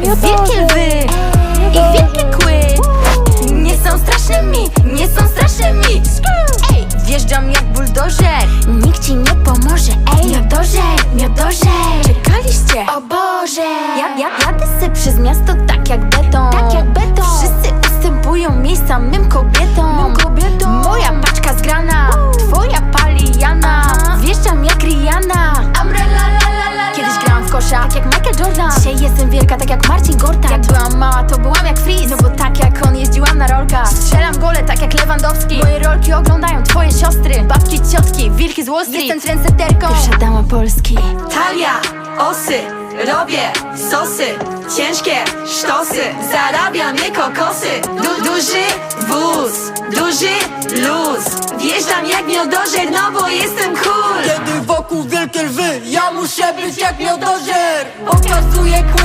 Wielkie lwy i wielkie kły. Nie są straszne mi, nie są straszne mi Ej, wjeżdżam jak buldożer. Nikt ci nie pomoże, ej. Miodożer, miodożer Czekaliście, o Boże. Ja, ja, Jadę se przez miasto tak jak beton. Tak jak beton. Wszyscy ustępują miejsca mym kobietom. Mym kobietom. Moja paczka zgrana Twoja palijana Wjeżdżam jak Rihanna. Kiedyś grałam w kosza, tak jak Michael Jordan. Dzisiaj jestem wielka, Lewandowski. Moje rolki oglądają twoje siostry. Babki, ciotki, wilki z Wall Street. Jestem trendseterką. Pierwsza dama Polski. Talia, osy, robię sosy. Ciężkie sztosy, zarabiam je kokosy. Du, Duży wóz, duży luz. Wjeżdżam jak miodożer, no bo jestem cool. Kiedy wokół wielkie lwy Ja muszę być jak miodożer. Pokazuję kły